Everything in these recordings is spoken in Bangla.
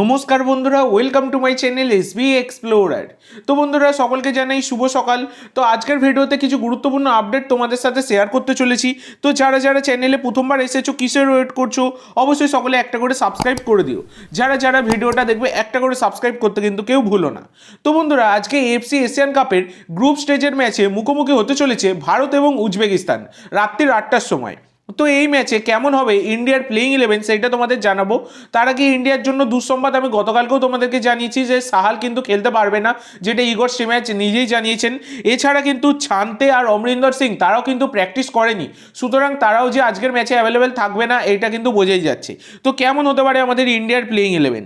নমস্কার বন্ধুরা welcome to my channel S B explorer তো বন্ধুরা, সকলকে জানাই শুভ সকাল। তো আজকের ভিডিওতে কিছু গুরুত্বপূর্ণ আপডেট তোমাদের সাথে শেয়ার করতে চলেছি। তো যারা যারা চ্যানেলে প্রথমবার এসেছ কিসের ওয়েট করছ, অবশ্যই সকলে একটা করে সাবস্ক্রাইব করে দিও। যারা যারা ভিডিওটা দেখবে, একটা করে সাবস্ক্রাইব করতে কিন্তু কেউ ভুলো না। তো বন্ধুরা, আজকে এফসি এশিয়ান কাপের গ্রুপ স্টেজের ম্যাচে মুখোমুখি হতে চলেছে ভারত এবং উজবেকিস্তান, রাত্রির আটটার সময়। তো এই ম্যাচে কেমন হবে? ইন্ডিয়ার প্লেইং ইলেভেন সেইটা তোমাদের জানাব। তার আগে ইন্ডিয়ার জন্য দুঃসংবাদ আমি গতকালকেও তোমাদেরকে জানিয়েছি যে সাহাল কিন্তু খেলতে পারবে না, যেটা ইগর ম্যাচ নিজেই জানিয়েছেন। এছাড়া কিন্তু ছান্তে আর অমরিন্দর সিং, তারাও কিন্তু প্র্যাকটিস করেনি। সুতরাং তারাও যে আজকের ম্যাচে অ্যাভেলেবেল থাকবে না, এটা কিন্তু বোঝাই যাচ্ছে। তো কেমন হতে পারে আমাদের ইন্ডিয়ার প্লেইং ইলেভেন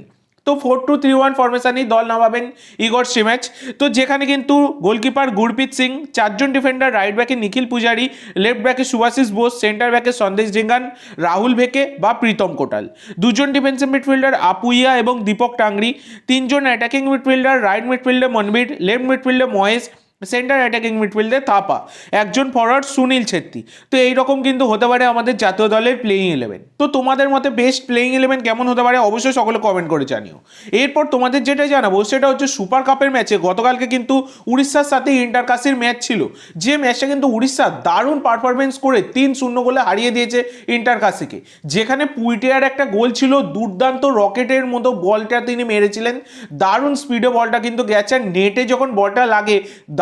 তো ফোর টু থ্রি ওয়ান ফরমেশনেই দল নামাবেন ইগর সিম্যাচ তো যেখানে কিন্তু গোলকিপার গুরপ্রীত সিং, চারজন ডিফেন্ডার রাইট ব্যাকে নিখিল পূজারি লেফট ব্যাকে সুভাশিস বোস সেন্টার ব্যাকে সন্দেশ ডিঙ্গান রাহুল ভেকে বা প্রীতম কোটাল। দুজন ডিফেন্সিভ মিডফিল্ডার আপুইয়া এবং দীপক টাংরি, তিনজন অ্যাটাকিং মিডফিল্ডার রাইট মিডফিল্ডে মনবীর লেফট মিডফিল্ডে মহেশ সেন্টার অ্যাটাকিং মিডফিল্ডে থাপা। একজন ফরওয়ার্ড সুনীল ছেত্রী। তো এইরকম কিন্তু হতে পারে আমাদের জাতীয় দলের প্লেইং ইলেভেন তো তোমাদের মতে বেস্ট প্লেইং ইলেভেন কেমন হতে পারে অবশ্যই সকলে কমেন্ট করে জানিও। এরপর তোমাদের যেটা জানাব সেটা হচ্ছে সুপার কাপের ম্যাচে গতকালকে কিন্তু উড়িষ্যার সাথে ইন্টারকাসির ম্যাচ ছিল। যে ম্যাচটা কিন্তু উড়িষ্যা দারুণ পারফরমেন্স করে তিন শূন্য গোলে হারিয়ে দিয়েছে ইন্টারকাসিকে যেখানে পুইটিয়ার একটা গোল ছিল, দুর্দান্ত রকেটের মতো বলটা তিনি মেরেছিলেন। দারুণ স্পিডে বলটা কিন্তু গেছে। নেটে যখন বলটা লাগে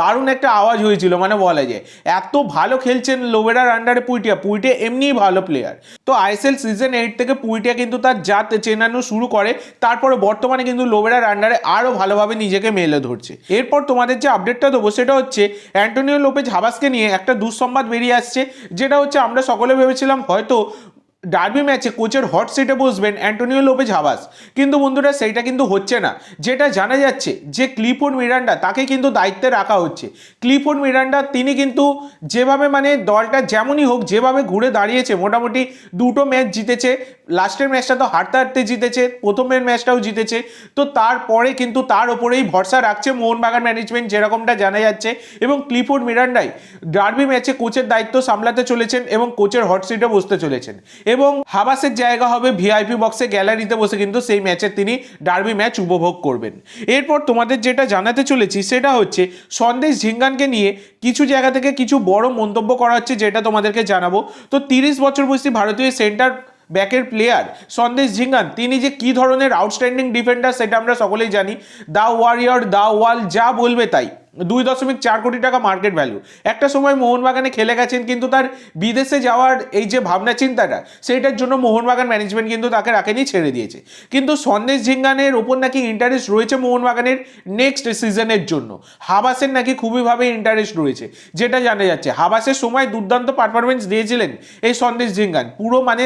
দারুণ একটা আওয়াজ হয়েছিল মানে বলা যায় এত ভালো খেলছেন লোবেরার আন্ডারে পুইটিয়া পুইটিয়া এমনিই ভালো প্লেয়ার তো আইএসএল সিজন এইট থেকে পুইটিয়া কিন্তু তার জাত চেনানো শুরু করে, তারপরে বর্তমানে কিন্তু লোবেরার আন্ডারে আরও ভালোভাবে নিজেকে মেলে ধরছে। এরপর তোমাদের যে আপডেটটা দেবো, সেটা হচ্ছে অ্যান্টোনিও লোপেজ হাবাসকে নিয়ে একটা দুঃসংবাদ বেরিয়ে আসছে, যেটা হচ্ছে আমরা সকলে ভেবেছিলাম হয়তো ডার্বি ম্যাচে কোচের হট সিটে বসবেন অ্যান্টোনিও লোপেজ হাবাস কিন্তু বন্ধুরা, সেইটা কিন্তু হচ্ছে না। যেটা জানা যাচ্ছে যে ক্লিফোর্ড মিরান্ডা তাকে কিন্তু দায়িত্বে রাখা হচ্ছে। ক্লিফোর্ড মিরান্ডা তিনি কিন্তু যেভাবে মানে দলটা যেমনই হোক, যেভাবে ঘুরে দাঁড়িয়েছে, মোটামুটি দুটো ম্যাচ জিতেছে। লাস্টের ম্যাচটা তো হারতে হারতে জিতেছে, প্রথমের ম্যাচটাও জিতেছে। তো তারপরে কিন্তু তার ওপরেই ভরসা রাখছে মোহনবাগান ম্যানেজমেন্ট যেরকমটা জানা যাচ্ছে। এবং ক্লিফোর্ড মিরান্ডাই ডার্বি ম্যাচে কোচের দায়িত্ব সামলাতে চলেছেন এবং কোচের হট সিটে বসতে চলেছেন। এবং হাবাসের জায়গা হবে ভিআইপি বক্সে গ্যালারিতে বসে কিন্তু সেই ম্যাচে তিনি ডার্বি ম্যাচ উপভোগ করবেন। এরপর তোমাদের যেটা জানাতে চলেছি সেটা হচ্ছে, সন্দেশ ঝিঙ্গানকে নিয়ে কিছু জায়গা থেকে কিছু বড় মন্তব্য করা হচ্ছে যেটা তোমাদেরকে জানাব। তো তিরিশ বছর বয়সী ভারতীয় সেন্টার ব্যাকের প্লেয়ার সন্দেশ ঝিঙ্গান, তিনি যে কি ধরনের আউটস্ট্যান্ডিং ডিফেন্ডার সেটা আমরা সকলেই জানি। দা ওয়ারিয়র, দা ওয়াল যা বলবে তাই। দুই দশমিক চার কোটি টাকা মার্কেট ভ্যালু একটা সময় মোহনবাগানে খেলে গেছেন কিন্তু তার বিদেশে যাওয়ার এই যে ভাবনা, চিন্তাটা, সেইটার জন্য মোহনবাগান ম্যানেজমেন্ট কিন্তু তাকে রাখেনি, ছেড়ে দিয়েছে। কিন্তু সন্দেশ ঝিঙ্গানের ওপর নাকি ইন্টারেস্ট রয়েছে মোহনবাগানের নেক্সট সিজনের জন্য। হাবাসের নাকি খুবইভাবে ইন্টারেস্ট রয়েছে, যেটা জানা যাচ্ছে। হাবাসের সময় দুর্দান্ত পারফরমেন্স দিয়েছিলেন এই সন্দেশ ঝিঙ্গান। পুরো মানে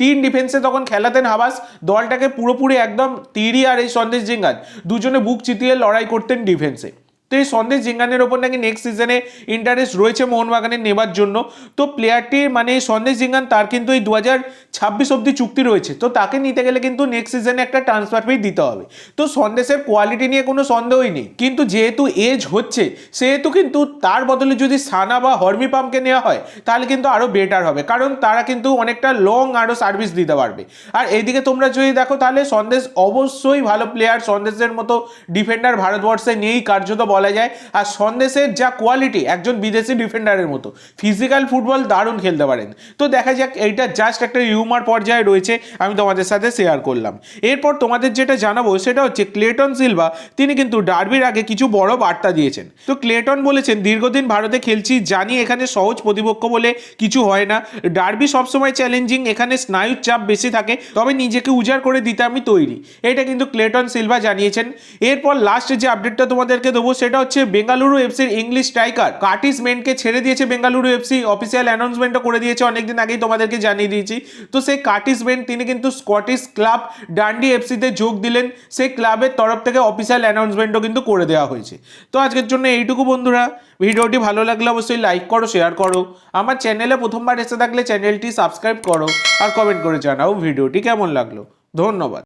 তিন ডিফেন্সে তখন খেলাতেন হাবাস, দলটাকে পুরোপুরি একদম তিরি আর এই সন্দেশ জিঙ্গান দুজনে বুক চিতিয়ে লড়াই করতেন ডিফেন্সে তো এই সন্দেশ জিঙ্গানের ওপর নাকি নেক্সট সিজনে ইন্টারেস্ট রয়েছে মোহনবাগানের নেবার জন্য। তো প্লেয়ারটির মানে সন্দেশ জিঙ্গান তার কিন্তু এই দু হাজার ছাব্বিশ অব্দি চুক্তি রয়েছে। তো তাকে নিতে গেলে কিন্তু নেক্সট সিজনে একটা ট্রান্সফার ফি দিতে হবে। তো সন্দেশের কোয়ালিটি নিয়ে কোনো সন্দেহই নেই। কিন্তু যেহেতু এজ হচ্ছে, সেহেতু কিন্তু তার বদলে যদি সানা বা হর্মি পাম্পকে নেওয়া হয়, তাহলে কিন্তু আরও বেটার হবে। কারণ তারা কিন্তু অনেকটা লং আরও সার্ভিস দিতে পারবে। আর এইদিকে তোমরা যদি দেখো, তাহলে সন্দেশ অবশ্যই ভালো প্লেয়ার সন্দেশের মতো ডিফেন্ডার ভারতবর্ষে নেই, কার্যত যায়। আর সন্দেশের যা কোয়ালিটি একজন বিদেশি ডিফেন্ডারের মতো। ফিজিক্যাল ফুটবল দারুণ খেলতে পারেন। তো দেখা যাক, এইটা জাস্ট একটা হিউমার পর্যায়ে রয়েছে, আমি তোমাদের সাথে শেয়ার করলাম। এরপর তোমাদের যেটা জানাব, সেটা হচ্ছে ক্লেটন সিলভা তিনি কিন্তু ডার্বির আগে কিছু বড় বার্তা দিয়েছেন। তো ক্লেটন বলেছেন, দীর্ঘদিন ভারতে খেলছি, জানি এখানে সহজ প্রতিপক্ষ বলে কিছু হয় না। ডার্বি সবসময় চ্যালেঞ্জিং এখানে স্নায়ুর চাপ বেশি থাকে, তবে নিজেকে উজাড় করে দিতে আমি তৈরি। এটা কিন্তু ক্লেটন সিলভা জানিয়েছেন। এরপর লাস্টে যে আপডেটটা তোমাদেরকে দেবো সেটা হচ্ছে বেঙ্গালুরু এফসির ইংলিশ স্ট্রাইকার কার্টিস মেনকে ছেড়ে দিয়েছে বেঙ্গালুরু এফসি। অফিসিয়াল অ্যানাউন্সমেন্টও করে দিয়েছে, অনেকদিন আগেই তোমাদেরকে জানিয়ে দিয়েছি। তো সেই কার্টিস মেন তিনি কিন্তু স্কটিশ ক্লাব ডান্ডি এফসিতে যোগ দিলেন। সেই ক্লাবের তরফ থেকে অফিসিয়াল অ্যানাউন্সমেন্টও কিন্তু করে দেওয়া হয়েছে। তো আজকের জন্য এইটুকু বন্ধুরা। ভিডিওটি ভালো লাগলে অবশ্যই লাইক করো শেয়ার করো। আমার চ্যানেলে প্রথমবার এসে থাকলে চ্যানেলটি সাবস্ক্রাইব করো আর কমেন্ট করে জানাও ভিডিওটি কেমন লাগল। ধন্যবাদ।